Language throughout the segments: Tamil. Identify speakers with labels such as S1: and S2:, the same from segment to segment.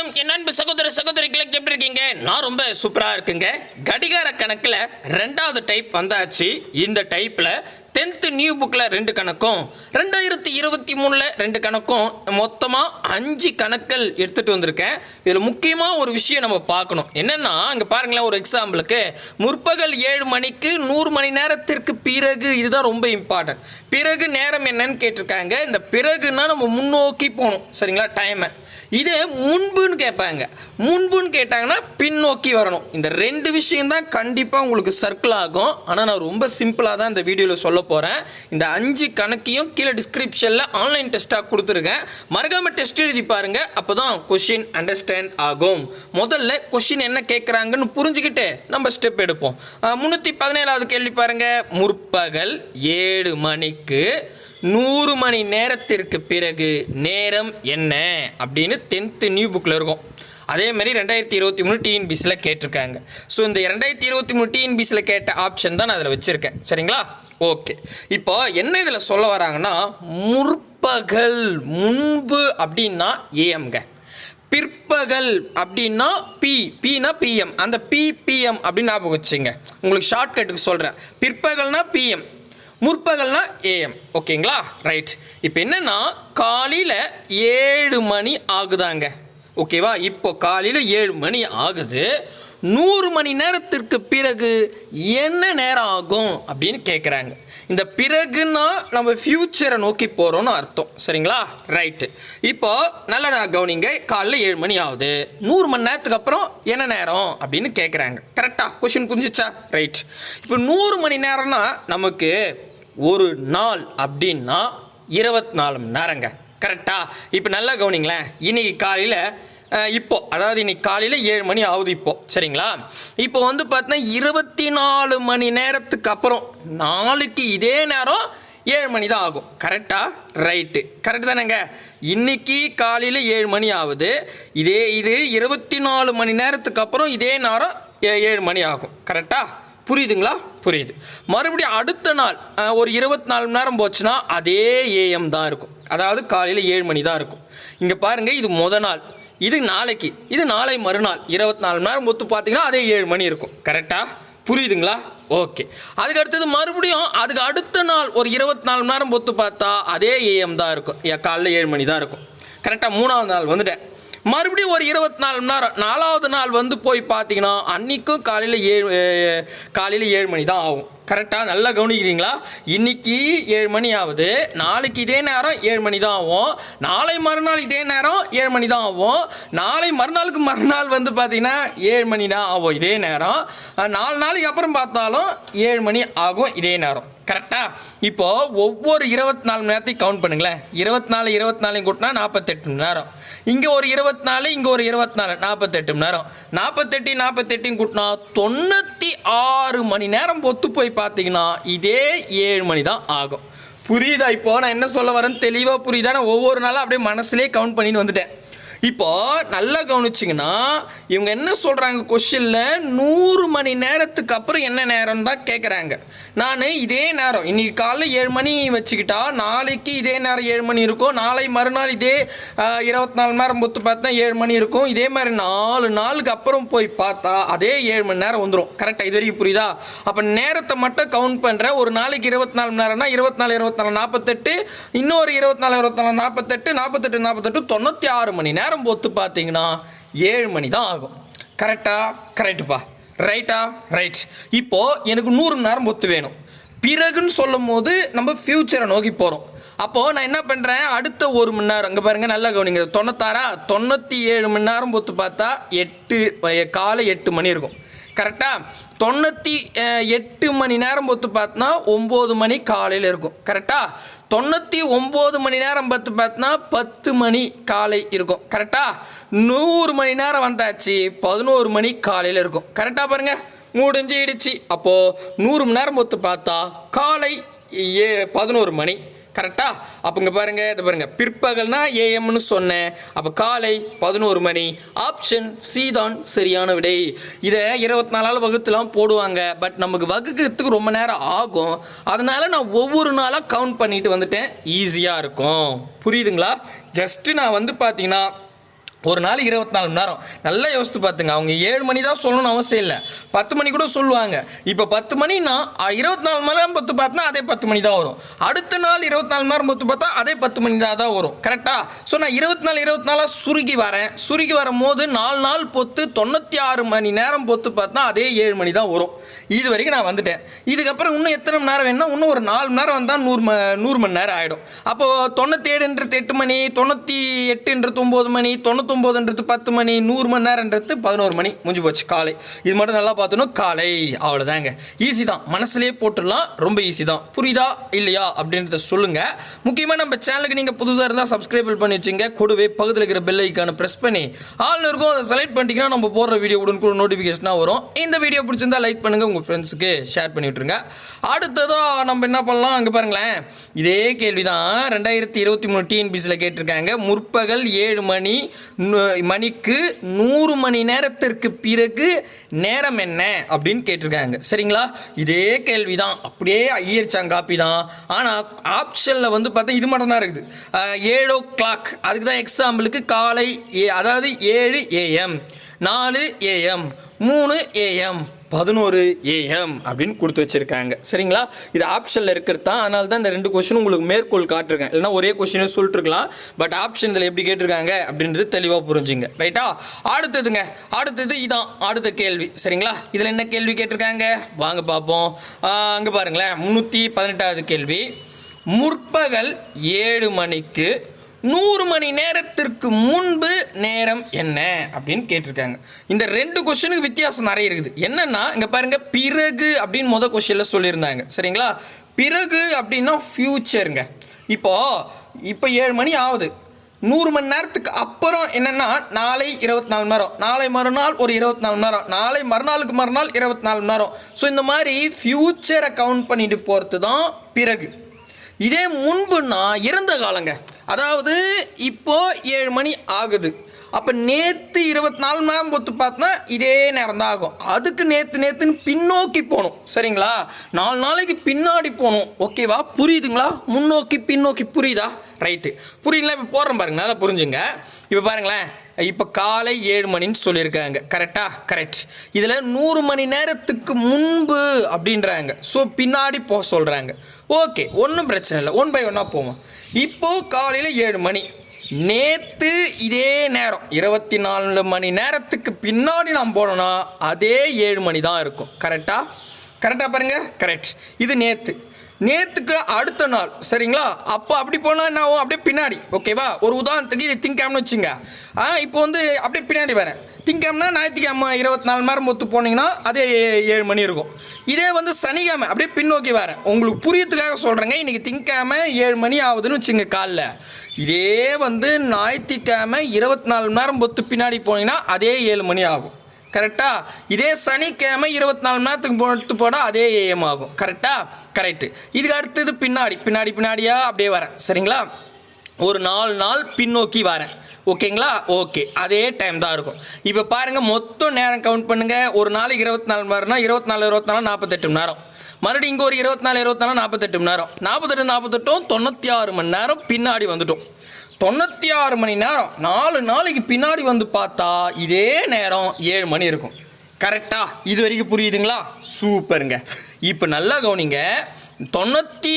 S1: வணக்கம். என் அன்பு சகோதர சகோதரிகளுக்கு எப்படி இருக்கீங்க? நான் ரொம்ப சூப்பராக இருக்குங்க. கடிகார கணக்கில் ரெண்டாவது டைப் வந்தாச்சு. இந்த டைப்பில் டென்த்து நியூ புக்கில் ரெண்டு கணக்கும் ரெண்டாயிரத்தி இருபத்தி மூணில் ரெண்டு கணக்கும் மொத்தமாக அஞ்சு கணக்கள் எடுத்துகிட்டு வந்திருக்கேன். இதில் முக்கியமாக ஒரு விஷயம் நம்ம பார்க்கணும். என்னென்னா இங்கே பாருங்களேன் ஒரு எக்ஸாம்பிளுக்கு முற்பகல் ஏழு மணிக்கு நூறு மணி நேரத்திற்கு பிறகு இதுதான் ரொம்ப இம்பார்ட்டன்ட் பிறகு நேரம் என்னன்னு கேட்டிருக்காங்க. இந்த பிறகுன்னா நம்ம முன்னோக்கி போகணும். சரிங்களா? டைமை இதே முன்புன்னு கேட்பாங்க. முன்புன்னு கேட்டாங்கன்னா பின்னோக்கி வரணும். இந்த ரெண்டு விஷயம் தான் கண்டிப்பாக உங்களுக்கு சர்க்கிள் ஆகும் ஆனால் நான் ரொம்ப சிம்பிளாக தான் இந்த வீடியோவில் சொல்ல போகிறேன் இந்த அஞ்சு கணக்கையும் கீழே டிஸ்கிரிப்ஷனில் ஆன்லைன் டெஸ்ட்டாக கொடுத்துருக்கேன் மறக்காமல் டெஸ்ட் எழுதி பாருங்க. அப்போ தான் கொஷின் அண்டர்ஸ்டாண்ட் ஆகும். முதல்ல கொஷின் என்ன கேட்குறாங்கன்னு புரிஞ்சுக்கிட்டு நம்ம ஸ்டெப் எடுப்போம். முந்நூற்றி பதினேழாவது கேள்வி பாருங்கள் முற்பகல் ஏழு மணிக்கு நூறு மணி நேரத்திற்கு பிறகு நேரம் என்ன? அப்படின்னு டென்த்து நியூ புக்கில் இருக்கும். அதே மாதிரி ரெண்டாயிரத்தி இருபத்தி மூணு டிஎன்பிசியில் கேட்டிருக்காங்க. ஸோ இந்த ரெண்டாயிரத்தி இருபத்தி மூணு டிஎன்பிசியில் கேட்ட ஆப்ஷன் தான் நான் அதில் வச்சுருக்கேன். சரிங்களா? ஓகே இப்போ என்ன இதில் சொல்ல வராங்கன்னா முற்பகல் முன்பு அப்படின்னா ஏஎம்ங்க பிற்பகல் அப்படின்னா பி பினா பிஎம் அந்த பி பிஎம் அப்படின்னு ஞாபகம் வச்சுங்க. உங்களுக்கு ஷார்ட்கட்டுக்கு சொல்கிறேன் பிற்பகல்னா பிஎம் முற்பகல்னா ஏஎம் ஓகேங்களா ரைட் இப்போ என்னென்னா காலையில் ஏழு மணி ஆகுதாங்க. ஓகேவா இப்போ காலையில் ஏழு மணி ஆகுது. நூறு மணி நேரத்திற்கு பிறகு என்ன நேரம் ஆகும் அப்படின்னு கேட்குறாங்க இந்த பிறகுன்னா நம்ம ஃப்யூச்சரை நோக்கி போகிறோம்னு அர்த்தம். சரிங்களா? ரைட்டு இப்போ நல்ல நான் கவனிங்க. காலைல ஏழு மணி ஆகுது. நூறு மணி நேரத்துக்கு அப்புறம் என்ன நேரம் அப்படின்னு கேட்குறாங்க கரெக்டாக கொஷின் புரிஞ்சிச்சா? ரைட் இப்போ நூறு மணி நேரம்னா நமக்கு ஒரு நாள் அப்படின்னா இருபத்தி நாலு மணி நேரங்க. கரெக்டாக இப்போ நல்லா கவனிங்களேன். இன்னைக்கு காலையில் இப்போது இப்போ அதாவது இன்னைக்கு காலையில் ஏழு மணி ஆகுது இப்போ. சரிங்களா? இப்போ வந்து பார்த்தீங்கன்னா இருபத்தி நாலு மணி நேரத்துக்கு அப்புறம் நாளைக்கு இதே நேரம் ஏழு மணி தான் ஆகும். கரெக்டாக ரைட்டு. கரெக்ட் தானேங்க? இன்னைக்கு காலையில் ஏழு மணி ஆகுது. இதே இது இருபத்தி நாலு மணி நேரத்துக்கு அப்புறம் இதே நேரம் ஏ- ஏழு மணி ஆகும். கரெக்டாக புரியுதுங்களா? புரியுது. மறுபடியும் அடுத்த நாள் ஒரு இருபத்தி நாலு மணி நேரம் போச்சுன்னா அதே ஏஎம் தான் இருக்கும். அதாவது காலையில் ஏழு மணி தான் இருக்கும். இங்கே பாருங்கள் இது முத நாள். இது நாளைக்கு. இது நாளை மறுநாள். இருபத்தி நாலு மணி நேரம் ஒத்து பார்த்தீங்கன்னா அதே ஏழு மணி இருக்கும். கரெக்டாக புரியுதுங்களா? ஓகே அதுக்கு அடுத்தது மறுபடியும் அதுக்கு அடுத்த நாள் ஒரு இருபத்தி நாலு மணி நேரம் ஒத்து பார்த்தா அதே ஏஎம் தான் இருக்கும். காலையில் ஏழு மணி தான் இருக்கும். கரெக்டாக மூணாவது நாள் வந்துட்டேன். மறுபடியும் ஒரு இருபத்தி நாலு மணி நேரம் நாலாவது நாள் வந்து போய் பார்த்தீங்கன்னா அன்றைக்கும் காலையில் ஏழு காலையில் ஏழு மணி தான் ஆகும். கரெக்டாக நல்லா கவனிக்கிறீங்களா? இன்றைக்கி ஏழு மணி ஆகுது. நாளைக்கு இதே நேரம் ஏழு மணி தான் ஆகும். நாளை மறுநாள் இதே நேரம் ஏழு மணி தான் ஆகும். நாளை மறுநாளுக்கு மறுநாள் வந்து பார்த்தீங்கன்னா ஏழு மணி தான் ஆகும் இதே நேரம். நாலு நாளைக்கு அப்புறம் பார்த்தாலும் ஏழு மணி ஆகும் இதே நேரம். கரெக்டா இப்போ ஒவ்வொரு இருபத்தி நாலு மணி நேரத்தையும் கவுண்ட் பண்ணுங்களேன். இருபத்தி நாலு இருபத்தி நாலையும் கூட்டினா நாற்பத்தெட்டு மணி நேரம். இங்கே ஒரு இருபத்தி நாலு இங்கே ஒரு இருபத்தி நாலு நாற்பத்தெட்டு மணி நேரம். நாற்பத்தெட்டு நாற்பத்தெட்டையும் கூட்டினா தொண்ணூற்றி ஆறு மணி நேரம் ஒத்து போய் பார்த்தீங்கன்னா இதே ஏழு மணி தான் ஆகும். புரியுதா இப்போ? நான் என்ன சொல்ல வரேன்னு தெளிவாக புரியுதா? நான் ஒவ்வொரு நாளும் அப்படியே மனசுலேயே கவுண்ட் பண்ணிட்டு வந்துட்டேன். இப்போ நல்லா கவனிச்சிங்கன்னா இவங்க என்ன சொல்கிறாங்க கொஷினில் நூறு மணி நேரத்துக்கு அப்புறம் என்ன நேரம் தான் கேட்குறாங்க நான் இதே நேரம் இன்னைக்கு காலைல ஏழு மணி வச்சுக்கிட்டா நாளைக்கு இதே நேரம் ஏழு மணி இருக்கும். நாளை மறுநாள் இதே இருபத்தி நாலு மணி நேரம் பொத்து பார்த்தா ஏழு மணி இருக்கும். இதே மாதிரி நாலு நாளுக்கு அப்புறம் போய் பார்த்தா அதே ஏழு மணி நேரம் வந்துடும் கரெக்டாக இது வரைக்கும் புரியுதா? அப்போ நேரத்தை மட்டும் கவுண்ட் பண்ணுற ஒரு நாளைக்கு இருபத்தி நாலு மணி நேரம்னா இருபத்தி நாலு இருபத்தி நாலு நாற்பத்தெட்டு இன்னொரு இருபத்தி நாலு இருபத்தி நாலு நாற்பத்தெட்டு நாற்பத்தெட்டு நாற்பத்தெட்டு தொண்ணூற்றி ஆறு மணி நேரம் நேரம் பொத்து பார்த்தீங்கன்னா ஏழு மணி தான் ஆகும் கரெக்டாக கரெக்டுப்பா ரைட்டா ரைட் இப்போது எனக்கு நூறு மணி நேரம் பொத்து வேணும். பிறகுன்னு சொல்லும் போது நம்ம ஃப்யூச்சரை நோக்கி போகிறோம் அப்போது நான் என்ன பண்ணுறேன் அடுத்த ஒரு மணி நேரம். இங்கே பாருங்கள் நல்லா கவனிங்க. தொண்ணூத்தாறா? தொண்ணூற்றி ஏழு மணி நேரம் பொத்து பார்த்தா எட்டு காலை எட்டு மணி இருக்கும். கரெக்டாக தொண்ணூற்றி எட்டு மணி நேரம் பொத்து பார்த்தினா ஒம்பது மணி காலையில் இருக்கும். கரெக்டாக தொண்ணூற்றி ஒம்பது மணி நேரம் பத்து பார்த்தினா பத்து மணி காலை இருக்கும். கரெக்டாக நூறு மணி நேரம் வந்தாச்சு பதினோரு மணி காலையில் இருக்கும். கரெக்டாக பாருங்கள் முடிஞ்சிடுச்சு. அப்போது நூறு மணி நேரம் பொத்து பார்த்தா காலை ஏ பதினோரு மணி. கரெக்டா அப்போங்க பாருங்கள் பாருங்க இதை பாருங்க. பிற்பகல்னா ஏஎம்னு சொன்னேன். அப்போ காலை பதினோரு மணி. ஆப்ஷன் சி தான் சரியான விடை. இதை இருபத்தி நாலாவது வகுத்துலாம் போடுவாங்க. பட் நமக்கு வகுக்கிறதுக்கு ரொம்ப நேரம் ஆகும். அதனால நான் ஒவ்வொரு நாளாக கவுண்ட் பண்ணிட்டு வந்துட்டேன். ஈஸியாக இருக்கும். புரியுதுங்களா? ஜஸ்ட்டு நான் வந்து பார்த்தீங்கன்னா ஒரு நாள் இருபத்தி நாலு மணி நேரம். நல்லா யோசித்து பார்த்துங்க. அவங்க ஏழு மணி தான் சொல்லணும்னு அவசியம் இல்லை. பத்து மணி கூட சொல்லுவாங்க. இப்போ பத்து மணினா இருபத்தி நாலு மணி நேரம் பொத்து பார்த்தா அதே பத்து மணி தான் வரும். அடுத்த நாள் இருபத்தி நாலு மணி நேரம் பொத்து பார்த்தா அதே பத்து மணி தான் தான் வரும். கரெக்டாக ஸோ நான் இருபத்தி நாலு இருபத்தி நாலாக சுருக்கி வரேன். சுருக்கி வரும்போது நாலு நாள் பொத்து தொண்ணூற்றி ஆறு மணி நேரம் பொத்து பார்த்தா அதே ஏழு மணி தான் வரும். இது வரைக்கும் நான் வந்துட்டேன். இதுக்கப்புறம் இன்னும் எத்தனை மணி நேரம் வேணும்னா இன்னும் ஒரு நாலு மணி நேரம் வந்தால் நூறு ம நூறு மணி நேரம் ஆகிடும் அப்போது தொண்ணூற்றேழுன்றது எட்டு மணி தொண்ணூற்றி எட்டுன்றது ஒம்பது மணி பத்தொம்போதுன்றது பத்து மணி நூறு மணி நேரன்றது பதினோரு மணி முடிஞ்சு போச்சு காலை. இது மட்டும் நல்லா பார்த்தோன்னா காலை அவ்வளோதாங்க ஈஸி தான். மனசுலேயே போட்டுடலாம். ரொம்ப ஈஸி தான். புரியுதா? இல்லையா? அப்படின்றத சொல்லுங்கள் முக்கியமாக நம்ம சேனலுக்கு நீங்கள் புதுசாக இருந்தால் சப்ஸ்கிரைப் பண்ணி வச்சுங்க. கூடவே பக்கத்தில் இருக்கிற பெல் ஐக்கானை ப்ரெஸ் பண்ணி ஆள் இருக்கும் அதை செலக்ட் பண்ணிட்டீங்கன்னா நம்ம போடுற வீடியோ உடனே கூட நோட்டிஃபிகேஷனாக வரும். இந்த வீடியோ பிடிச்சிருந்தா லைக் பண்ணுங்கள் உங்கள் ஃப்ரெண்ட்ஸுக்கு ஷேர் பண்ணி விட்ருங்க அடுத்ததாக நம்ம என்ன பண்ணலாம்? அங்கே பாருங்களேன். இதே கேள்வி தான் ரெண்டாயிரத்தி இருபத்தி மூணு டிஎன்பிசியில் கேட்டிருக்காங்க. முற்பகல் ஏழு மணி மணிக்கு நூறு மணி நேரத்திற்கு பிறகு நேரம் என்ன? அப்படின்னு கேட்டிருக்காங்க. சரிங்களா? இதே கேள்வி தான் அப்படியே ஐயர்ச்சாங்க காப்பி தான் ஆனால் ஆப்ஷனில் வந்து பார்த்தா இது மட்டும் தான் இருக்குது. ஏழோ ஏழு ஓ கிளாக் அதுக்கு தான் எக்ஸாம்பிளுக்கு காலை ஏ- அதாவது ஏழு ஏஎம் நாலு ஏஎம் மூணு ஏஎம் பதினோரு ஏஎம் அப்படின்னு கொடுத்து வச்சுருக்காங்க. சரிங்களா? இது ஆப்ஷனில் இருக்கிறது தான். அதனால தான் இந்த ரெண்டு கொஷின் உங்களுக்கு மேற்கோள் காட்டிருக்கேன். இல்லைன்னா ஒரே கொஸ்டினே சொல்லிட்டுருக்கலாம். பட் ஆப்ஷன் இதில் எப்படி கேட்டிருக்காங்க அப்படின்றது தெளிவாக புரிஞ்சுங்க. ரைட்டா அடுத்ததுங்க. அடுத்தது இதான். அடுத்த கேள்வி. சரிங்களா? இதில் என்ன கேள்வி கேட்டிருக்காங்க? வாங்க பார்ப்போம். அங்கே பாருங்களேன். முந்நூற்றி பதினெட்டாவது கேள்வி. முற்பகல் ஏழு மணிக்கு நூறு மணி நேரத்திற்கு முன்பு நேரம் என்ன? அப்படின்னு கேட்டிருக்காங்க. இந்த ரெண்டு கொஸ்டினுக்கு வித்தியாசம் நிறைய இருக்குது. என்னன்னா இங்கே பாருங்க பிறகு அப்படின்னு முத கொஸ்டின்ல சொல்லியிருந்தாங்க. சரிங்களா? பிறகு அப்படின்னா ஃபியூச்சருங்க இப்போ இப்போ ஏழு மணி ஆகுது. நூறு மணி நேரத்துக்கு அப்புறம் என்னன்னா நாளை இருபத்தி நாலு மணி நேரம். நாளை மறுநாள் ஒரு இருபத்தி நாலு மணி நேரம். நாளை மறுநாளுக்கு மறுநாள் இருபத்தி நாலு மணி நேரம். ஸோ இந்த மாதிரி ஃப்யூச்சரை கவுண்ட் பண்ணிட்டு போகிறது தான் பிறகு. இதே முன்புன்னா இறந்த காலங்க. அதாவது இப்போ ஏழு மணி ஆகுது. அப்போ நேற்று இருபத்தி நாலு மணி நேரம் பொறுத்து பார்த்தோன்னா இதே நேரம் தான் ஆகும் அதுக்கு நேற்று நேற்றுன்னு பின்னோக்கி போகணும். சரிங்களா? நாலு நாளைக்கு பின்னாடி போகணும். ஓகேவா புரியுதுங்களா? முன்னோக்கி பின்னோக்கி புரியுதா? ரைட்டு புரியல இப்போ போடுறேன் பாருங்க. நல்லா புரிஞ்சுங்க. இப்போ பாருங்களேன். இப்போ காலை ஏழு மணின்னு சொல்லியிருக்காங்க. கரெக்டா கரெக்ட் இதில் நூறு மணி நேரத்துக்கு முன்பு அப்படின்றாங்க. ஸோ பின்னாடி போக சொல்கிறாங்க ஓகே ஒன்றும் பிரச்சனை இல்லை. ஒன் பை ஒன்னாக போவோம். இப்போது காலையில் ஏழு மணி. நேற்று இதே நேரம் இருபத்தி நாலு மணி நேரத்துக்கு பின்னாடி நாம் போனோம்னா அதே ஏழு மணி தான் இருக்கும் கரெக்டா கரெக்டாக பாருங்க? கரெக்ட் இது நேற்று நேத்துக்கு அடுத்த நாள் சரிங்களா? அப்போ அப்படி போனால் என்ன ஆகும்? அப்படியே பின்னாடி ஓகேவா? ஒரு உதாரணத்துக்கு இது திங்கம்னு வச்சுங்க. ஆ இப்போ வந்து அப்படியே பின்னாடி வரேன். திங்கம்னா ஞாயிற்றுக்கிழமை இருபத்தி நாலு மணி நேரம் ஒத்து போனீங்கன்னா அதே ஏழு மணி இருக்கும். இதே வந்து சனிக்கிழமை அப்படியே பின்னோக்கி வரேன். உங்களுக்கு புரியத்துக்காக சொல்கிறேங்க இன்றைக்கி திங்கக்கிழமை ஏழு மணி ஆகுதுன்னு வச்சுங்க காலைல. இதே வந்து ஞாயிற்றுக்கிழமை இருபத்தி நாலு மணி நேரம் ஒத்து பின்னாடி போனீங்கன்னா அதே ஏழு மணி ஆகும். கரெக்டாக இதே சனிக்கிழமை இருபத்தி நாலு மணி நேரத்துக்கு போட்டு போனால் அதே ஏஎம் ஆகும். கரெக்டாக கரெக்டு. இதுக்கு அடுத்தது பின்னாடி பின்னாடி பின்னாடியாக அப்படியே வரேன். சரிங்களா? ஒரு நாலு நாள் பின்னோக்கி வரேன். ஓகேங்களா? ஓகே. அதே டைம் தான் இருக்கும். இப்போ பாருங்கள் மொத்தம் நேரம் கவுண்ட் பண்ணுங்கள் ஒரு நாளைக்கு இருபத்தி நாலு மணி நேரம்னா இருபத்தி நாலு இருபத்தி நாலு நாற்பத்தெட்டு மணி நேரம். மறுபடியும் இங்கே ஒரு இருபத்தி நாலு இருபத்தி நாலு நாற்பத்தெட்டு மணி நேரம். நாற்பத்தெட்டு நாற்பத்தெட்டும் தொண்ணூற்றி ஆறு மணி நேரம் பின்னாடி வந்துட்டோம். தொண்ணூற்றி ஆறு மணி நேரம். நாலு நாளைக்கு பின்னாடி வந்து பார்த்தா இதே நேரம் ஏழு மணி இருக்கும். கரெக்டாக இது வரைக்கும் புரியுதுங்களா? சூப்பருங்க இப்போ நல்லா கவனிங்க. தொண்ணூற்றி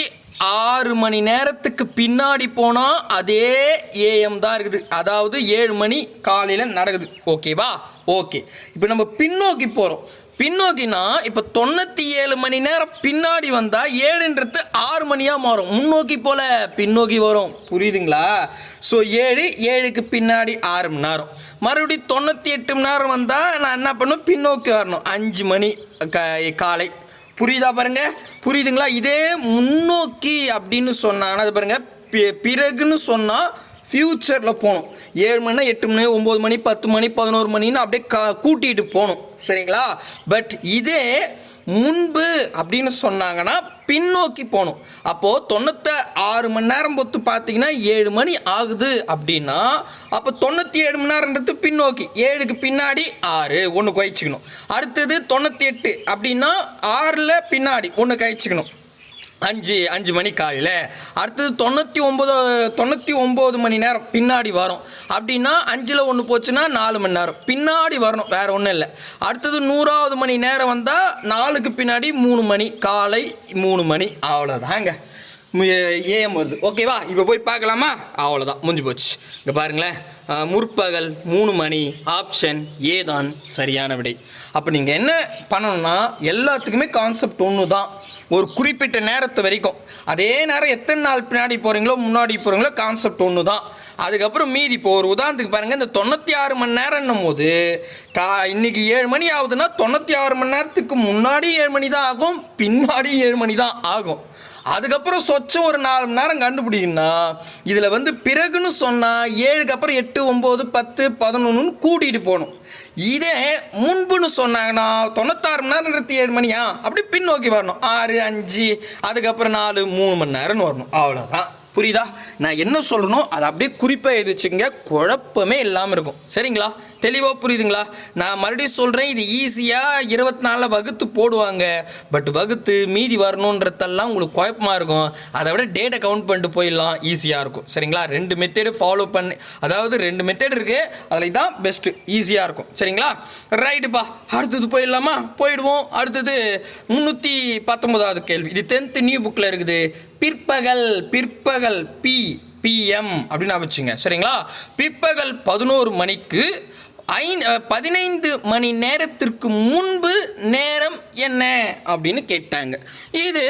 S1: ஆறு மணி நேரத்துக்கு பின்னாடி போனால் அதே ஏஎம் தான் இருக்குது. அதாவது ஏழு மணி காலையில் நடக்குது. ஓகேவா ஓகே இப்போ நம்ம பின்னோக்கி போகிறோம் பின்னோக்கினா இப்போ தொண்ணூற்றி ஏழு மணி நேரம் பின்னாடி வந்தால் ஏழுன்றது ஆறு மணியாக மாறும். முன்னோக்கி போல பின்னோக்கி வரும். புரியுதுங்களா? ஸோ ஏழு ஏழுக்கு பின்னாடி ஆறு மணி நேரம். மறுபடியும் தொண்ணூற்றி எட்டு மணி நேரம் வந்தால் நான் என்ன பண்ணும்? பின்னோக்கி வரணும். அஞ்சு மணி க காலை. புரியுதா பாருங்க? புரியுதுங்களா? இதே முன்னோக்கி அப்படின்னு சொன்னாங்கன்னா அது பாருங்க பிறகுன்னு சொன்னால் ஃப்யூச்சரில் போகணும். ஏழு மணி எட்டு மணி ஒம்பது மணி பத்து மணி பதினோரு மணின்னு அப்படியே க கூட்டிகிட்டு போகணும். சரிங்களா? பட் இதே முன்பு அப்படின்னு சொன்னாங்கன்னா பின்னோக்கி போகணும். அப்போது தொண்ணூத்த ஆறு மணி நேரம் பொத்து பார்த்தீங்கன்னா ஏழு மணி ஆகுது அப்படின்னா அப்போ தொண்ணூற்றி ஏழு மணி நேரம்ன்றது பின்னோக்கி. ஏழுக்கு பின்னாடி ஆறு ஒன்று கழிச்சிக்கணும் அடுத்தது தொண்ணூற்றி எட்டு அப்படின்னா ஆறில் பின்னாடி ஒன்று கழிச்சிக்கணும் அஞ்சு அஞ்சு மணி காலையில். அடுத்தது தொண்ணூற்றி ஒம்பது தொண்ணூற்றி ஒம்பது மணி நேரம் பின்னாடி வரும். அப்படின்னா அஞ்சில் ஒன்று போச்சுன்னா நாலு மணி நேரம். பின்னாடி வரணும் வேறு ஒன்றும் இல்லை. அடுத்தது நூறாவது மணி நேரம் வந்தால் நாலுக்கு பின்னாடி மூணு மணி காலை மூணு மணி அவ்வளோதாங்க ஏஎம் வருது. ஓகேவா இப்போ போய் பார்க்கலாமா? அவ்வளோதான் முடிஞ்சு போச்சு. இங்கே பாருங்களேன். முற்பகல் மூணு மணி. ஆப்ஷன் ஏ தான் சரியான விடை. அப்போ நீங்கள் என்ன பண்ணணும்னா எல்லாத்துக்குமே கான்செப்ட் ஒன்று தான் ஒரு குறிப்பிட்ட நேரத்து வரைக்கும். அதே நேரம் எத்தனை நாள் பின்னாடி போகிறீங்களோ முன்னாடி போகிறீங்களோ கான்செப்ட் ஒன்று தான் அதுக்கப்புறம் மீதி இப்போ ஒரு உதாரணத்துக்கு பாருங்கள் இந்த தொண்ணூற்றி ஆறு மணி நேரம்னும் போது கா இன்னைக்கு ஏழு மணி ஆகுதுன்னா தொண்ணூற்றி ஆறு மணி நேரத்துக்கு முன்னாடி ஏழு மணி தான் ஆகும் பின்னாடி ஏழு மணி தான் ஆகும். அதுக்கப்புறம் சொச்சம் ஒரு நாலு மணி நேரம் கண்டுபிடிக்கணும்னா இதில் வந்து பிறகுன்னு சொன்னால் ஏழுக்கு அப்புறம் எட்டு ஒம்பது பத்து பதினொன்றுன்னு கூட்டிகிட்டு போகணும். இதே முன்புன்னு சொன்னாங்கன்னா தொண்ணூத்தாறு மணி நேரம் இருபத்தி ஏழு மணியா? அப்படி பின்னோக்கி வரணும். ஆறு அஞ்சு அதுக்கப்புறம் நாலு மூணு மணி நேரம்னு வரணும். அவ்வளோதான் புரியுதா? நான் என்ன சொல்லணும் அதை அப்படியே குறிப்பாக எழுதிச்சுங்க குழப்பமே இல்லாமல் இருக்கும். சரிங்களா? தெளிவாக புரியுதுங்களா? நான் மறுபடியும் சொல்கிறேன் இது ஈஸியாக இருபத்தி நாலில் வகுத்து போடுவாங்க. பட் வகுத்து மீதி வரணுன்றதெல்லாம் உங்களுக்கு குழப்பமாக இருக்கும். அதை விட டேட்டை கவுண்ட் பண்ணிட்டு போயிடலாம். ஈஸியாக இருக்கும். சரிங்களா? ரெண்டு மெத்தேடு ஃபாலோ பண்ணி அதாவது ரெண்டு மெத்தேடு இருக்குது அதில் தான் பெஸ்ட்டு ஈஸியாக இருக்கும். சரிங்களா? ரைட்டுப்பா அடுத்தது போயிடலாமா? போயிடுவோம். அடுத்தது முந்நூற்றி பத்தொம்போதாவது கேள்வி. இது டென்த்து நியூ புக்கில் இருக்குது. பிற்பகல் பிற்பகல் பி பிஎம் அப்படின்னு வச்சுங்க. சரிங்களா? பிற்பகல் பதினோரு மணிக்கு ஐந்து பதினைந்து மணி நேரத்திற்கு முன்பு நேரம் என்ன அப்படின்னு கேட்டாங்க. இது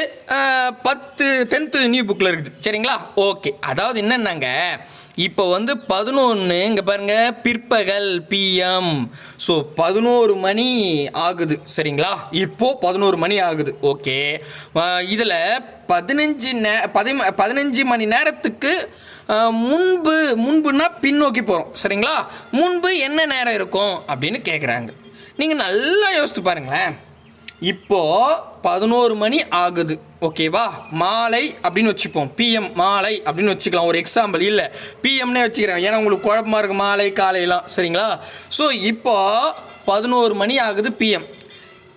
S1: பத்து டென்த்து நியூ புக்கில் இருக்குது. சரிங்களா? ஓகே அதாவது என்னென்னாங்க? இப்போ வந்து பதினொன்று இங்கே பாருங்க பிற்பகல் பிஎம் ஸோ பதினோரு மணி ஆகுது சரிங்களா? இப்போது பதினோரு மணி ஆகுது ஓகே இதில் பதினஞ்சு நே பதிம பதினஞ்சு மணி நேரத்துக்கு முன்பு முன்புனா பின்னோக்கி போகிறோம் சரிங்களா? முன்பு என்ன நேரம் இருக்கும் அப்படின்னு கேட்குறாங்க நீங்கள் நல்லா யோசித்து பாருங்களேன். இப்போ பதினோரு மணி ஆகுது ஓகேவா மாலை அப்படின்னு வச்சுப்போம். பிஎம் மாலை அப்படின்னு வச்சுக்கலாம். ஒரு எக்ஸாம்பிள் இல்லை. பிஎம்னே வச்சுக்கிறேன். ஏன்னா உங்களுக்கு குழப்பமா இருக்கு. மாலை காலையெல்லாம். சரிங்களா? ஸோ இப்போ பதினோரு மணி ஆகுது பிஎம்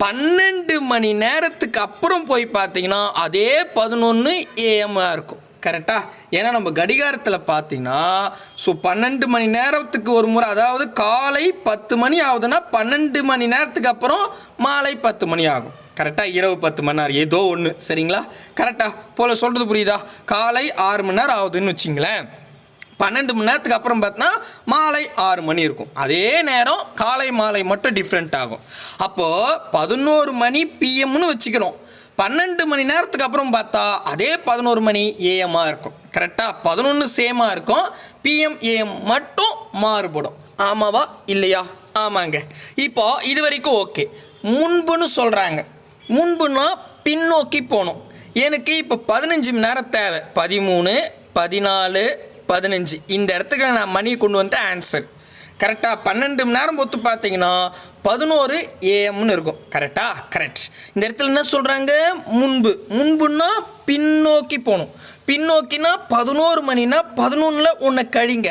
S1: பன்னெண்டு மணி நேரத்துக்கு அப்புறம் போய் பார்த்தீங்கன்னா அதே பதினொன்று ஏஎம்மாக இருக்கும். கரெக்டாக ஏன்னா நம்ம கடிகாரத்தில் பார்த்தீங்கன்னா ஸோ பன்னெண்டு மணி நேரத்துக்கு ஒரு முறை அதாவது காலை பத்து மணி ஆகுதுன்னா பன்னெண்டு மணி நேரத்துக்கு அப்புறம் மாலை பத்து மணி ஆகும். கரெக்டாக இரவு பத்து மணி நேரம். ஏதோ ஒன்று சரிங்களா? கரெக்டாக போல் சொல்கிறது புரியுதா? காலை ஆறு மணி நேரம் ஆகுதுன்னு வச்சிங்களேன். பன்னெண்டு மணி நேரத்துக்கு அப்புறம் பார்த்தா மாலை ஆறு மணி இருக்கும். அதே நேரம் காலை மாலை மட்டும் டிஃப்ரெண்ட் ஆகும். அப்போது பதினோரு மணி பிஎம்னு வச்சுக்கிறோம். பன்னெண்டு மணி நேரத்துக்கு அப்புறம் பார்த்தா அதே பதினோரு மணி ஏஎம்மாக இருக்கும். கரெக்டாக பதினொன்று சேமாக இருக்கும். பிஎம் ஏஎம் மட்டும் மாறுபடும். ஆமாவா? இல்லையா? ஆமாங்க. இப்போ இது வரைக்கும் ஓகே முன்புன்னு சொல்கிறாங்க முன்புன்னா பின்னோக்கி போகணும். எனக்கு இப்போ பதினஞ்சு மணி நேரம் தேவை. பதிமூணு பதினாலு பதினஞ்சு. இந்த இடத்துக்கு நான் மணி கொண்டு வந்துட்டு ஆன்சர் கரெக்டாக பன்னெண்டு மணி நேரம் பொறுத்து பார்த்தீங்கன்னா பதினோரு ஏஎம்னு இருக்கும். கரெக்டா கரெக்ட் இந்த இடத்துல என்ன சொல்கிறாங்க முன்பு. முன்புன்னா பின்னோக்கி போகணும். பின்னோக்கினா பதினோரு மணினா பதினொன்றில் ஒன்று கழிங்க.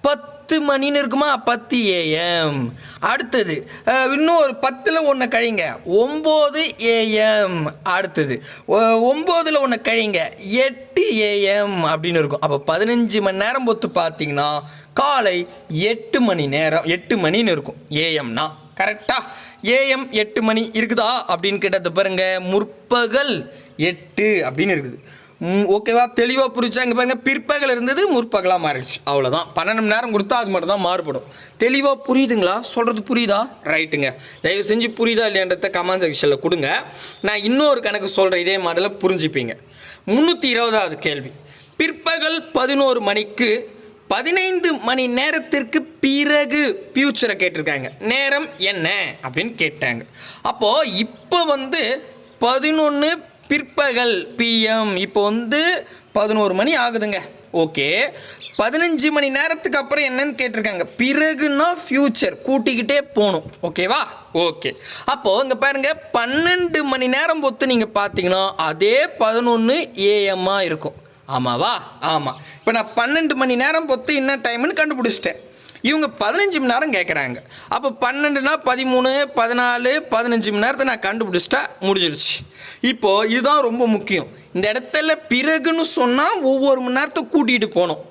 S1: பத்து மணின்னு இருக்குமா? பத்து ஏஎம் அடுத்தது இன்னும் ஒரு பத்தில் ஒன்று கழிங்க. ஒம்பது ஏஎம் அடுத்தது ஒ- ஒம்போதுல ஒன்று கழிங்க. எட்டு ஏஎம் அப்படின்னு இருக்கும். அப்போ பதினஞ்சு மணி நேரம் பொறுத்து பார்த்தீங்கன்னா காலை எட்டு மணி நேரம் எட்டு மணின்னு இருக்கும். ஏஎம்னா கரெக்டா ஏஎம் எட்டு மணி இருக்குதா? அப்படின்னு கேட்டது பாருங்க. முற்பகல் எட்டு அப்படின்னு இருக்குது. ஓகேவா தெளிவாக புரிச்சா இங்கே பாருங்கள் பிற்பகல் இருந்தது முற்பகலாக மாறிடுச்சு. அவ்வளோதான் பன்னெண்டு மணி நேரம் கொடுத்தா அது மட்டும் தான் மாறுபடும். தெளிவாக புரியுதுங்களா? சொல்கிறது புரியுதா? ரைட்டுங்க தயவு செஞ்சு புரியுதா இல்லையன்றத கமெண்ட் செக்ஷனில் கொடுங்க. நான் இன்னொரு கணக்கு சொல்கிறேன் இதே மாடலில் புரிஞ்சுப்பீங்க. முந்நூற்றி இருபதாவது கேள்வி. பிற்பகல் பதினோரு மணிக்கு பதினைந்து மணி நேரத்திற்கு பிறகு ஃபியூச்சரை கேட்டிருக்காங்க. நேரம் என்ன? அப்படின்னு கேட்டாங்க. அப்போது இப்போ வந்து பதினொன்று பிற்பகல் பிஎம் இப்போ வந்து பதினோரு மணி ஆகுதுங்க. ஓகே பதினஞ்சு மணி நேரத்துக்கு அப்புறம் என்னன்னு கேட்டிருக்காங்க. பிறகுன்னா ஃபியூச்சர் கூட்டிக்கிட்டே போகணும். ஓகேவா ஓகே அப்போது இங்கே பாருங்கள் பன்னெண்டு மணி நேரம் பொறுத்து நீங்கள் பார்த்தீங்கன்னா அதே பதினொன்று ஏஎம்மாக இருக்கும். ஆமாவா? ஆமாம் இப்போ நான் பன்னெண்டு மணி நேரம் பொறுத்து என்ன டைம்னு கண்டுபிடிச்சிட்டேன். இவங்க பதினஞ்சு மணி நேரம் கேட்குறாங்க அப்போ பன்னெண்டுனா பதிமூணு பதினாலு பதினஞ்சு மணி நேரத்தை நான் கண்டுபிடிச்சிட்டா முடிஞ்சிருச்சு. இப்போது இதுதான் ரொம்ப முக்கியம். இந்த இடத்துல பிறகுன்னு சொன்னால் ஒவ்வொரு மணி நேரத்தை கூட்டிகிட்டு போகணும்.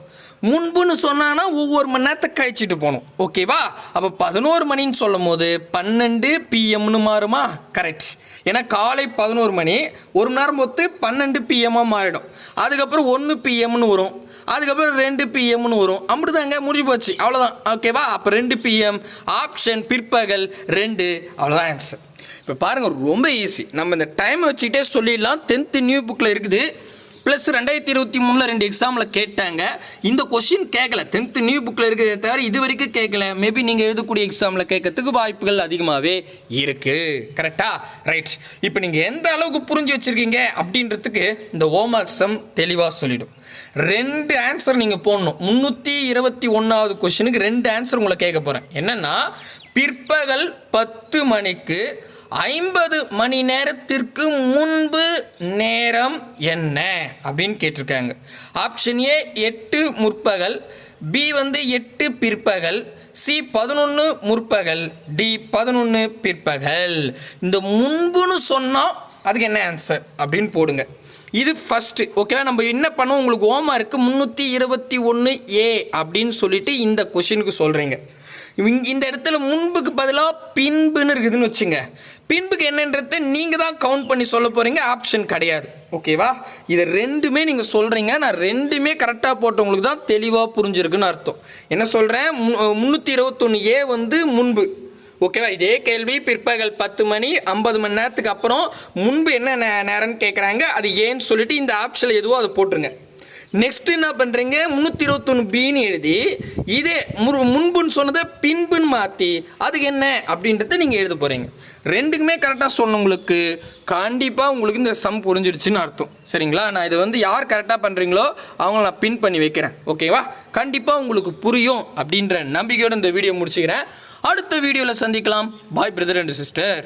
S1: முன்புன்னு சொன்னான்னா ஒவ்வொரு மணி நேரத்தை கழிச்சிட்டு போகணும். ஓகேவா அப்போ பதினோரு மணின்னு சொல்லும் போது பன்னெண்டு பிஎம்னு மாறுமா? கரெக்ட் ஏன்னா காலை பதினோரு மணி ஒரு மணி நேரம் பொறுத்து பன்னெண்டு பிஎம்மாக மாறிடும். அதுக்கப்புறம் ஒன்று பிஎம்னு வரும். அதுக்கப்புறம் ரெண்டு பிஎம்னு வரும். அப்படிதாங்க முடிஞ்சு போச்சு. அவ்வளோதான் ஓகேவா அப்போ ரெண்டு பிஎம் ஆப்ஷன் பிற்பகல் ரெண்டு அவ்வளோதான் ஆன்சர் இப்போ பாருங்கள் ரொம்ப ஈஸி நம்ம இந்த டைமை வச்சுக்கிட்டே சொல்லிடலாம். டென்த்து நியூ புக்கில் இருக்குது. ப்ளஸ் ரெண்டாயிரத்தி இருபத்தி மூணில் ரெண்டு எக்ஸாமில் கேட்டாங்க. இந்த கொஷின் கேட்கல டென்த்து நியூ புக்கில் இருக்கிறத தவிர இது வரைக்கும் கேட்கல மேபி நீங்கள் எழுதக்கூடிய எக்ஸாமில் கேட்கறதுக்கு வாய்ப்புகள் அதிகமாகவே இருக்குது கரெக்டா ரைட் இப்போ நீங்கள் எந்த அளவுக்கு புரிஞ்சு வச்சுருக்கீங்க அப்படின்றதுக்கு இந்த ஹோம்ஒர்க்ஸம் தெளிவாக சொல்லிடும். ரெண்டு ஆன்சர் நீங்கள் போடணும். முந்நூற்றி இருபத்தி ஒன்றாவது கொஷினுக்கு ரெண்டு ஆன்சர் உங்களை கேட்க போகிறேன் என்னென்னா பிற்பகல் பத்து மணிக்கு ஐம்பது மணி நேரத்திற்கு முன்பு நேரம் என்ன? அப்படின்னு கேட்டிருக்காங்க. ஆப்ஷன் ஏ எட்டு முற்பகல் பி வந்து எட்டு பிற்பகல் சி பதினொன்று முற்பகல் டி பதினொன்று பிற்பகல். இந்த முன்புன்னு சொன்னால் அதுக்கு என்ன ஆன்சர் அப்படின்னு போடுங்க. இது ஃபஸ்ட்டு ஓகேவா நம்ம என்ன பண்ணோம்? உங்களுக்கு ஓமா இருக்குது முந்நூற்றி இருபத்தி ஒன்று ஏ அப்படின்னு சொல்லிட்டு இந்த கொஷினுக்கு சொல்கிறீங்க இந்த இடத்துல முன்புக்கு பதிலாக பின்புன்னு இருக்குதுன்னு வச்சுங்க. பின்புக்கு என்னன்றது நீங்கள் தான் கவுண்ட் பண்ணி சொல்ல போகிறீங்க ஆப்ஷன் கிடையாது. ஓகேவா இது ரெண்டுமே நீங்கள் சொல்கிறீங்க நான் ரெண்டுமே கரெக்டாக போட்டவங்களுக்கு தான் தெளிவாக புரிஞ்சிருக்குன்னு அர்த்தம். என்ன சொல்கிறேன் முந்நூற்றி இருபத்தொன்று ஏ வந்து முன்பு. ஓகேவா இதே கேள்வி பிற்பகல் பத்து மணி ஐம்பது மணி நேரத்துக்கு அப்புறம் முன்பு என்ன நேரம்னு கேட்குறாங்க அது ஏன்னு சொல்லிட்டு இந்த ஆப்ஷனில் எதுவோ அதை போட்டுருங்க. நெக்ஸ்ட் என்ன பண்ணுறீங்க முந்நூற்றி இருபத்தொன்று பின்னு எழுதி இதே முரு முன்புன்னு சொன்னதை பின்புன்னு மாற்றி அதுக்கு என்ன அப்படின்றத நீங்கள் எழுத போகிறீங்க ரெண்டுக்குமே கரெக்டாக சொன்னவங்களுக்கு கண்டிப்பாக உங்களுக்கு. இந்த சம் புரிஞ்சிடுச்சுன்னு அர்த்தம். சரிங்களா? நான் இதை வந்து யார் கரெக்டாக பண்ணுறீங்களோ அவங்கள நான் பின் பண்ணி வைக்கிறேன். ஓகேவா கண்டிப்பாக உங்களுக்கு புரியும் அப்படின்ற நம்பிக்கையோடு இந்த வீடியோ முடிச்சுக்கிறேன். அடுத்த வீடியோவில் சந்திக்கலாம். பாய் பிரதர் அண்ட் சிஸ்டர்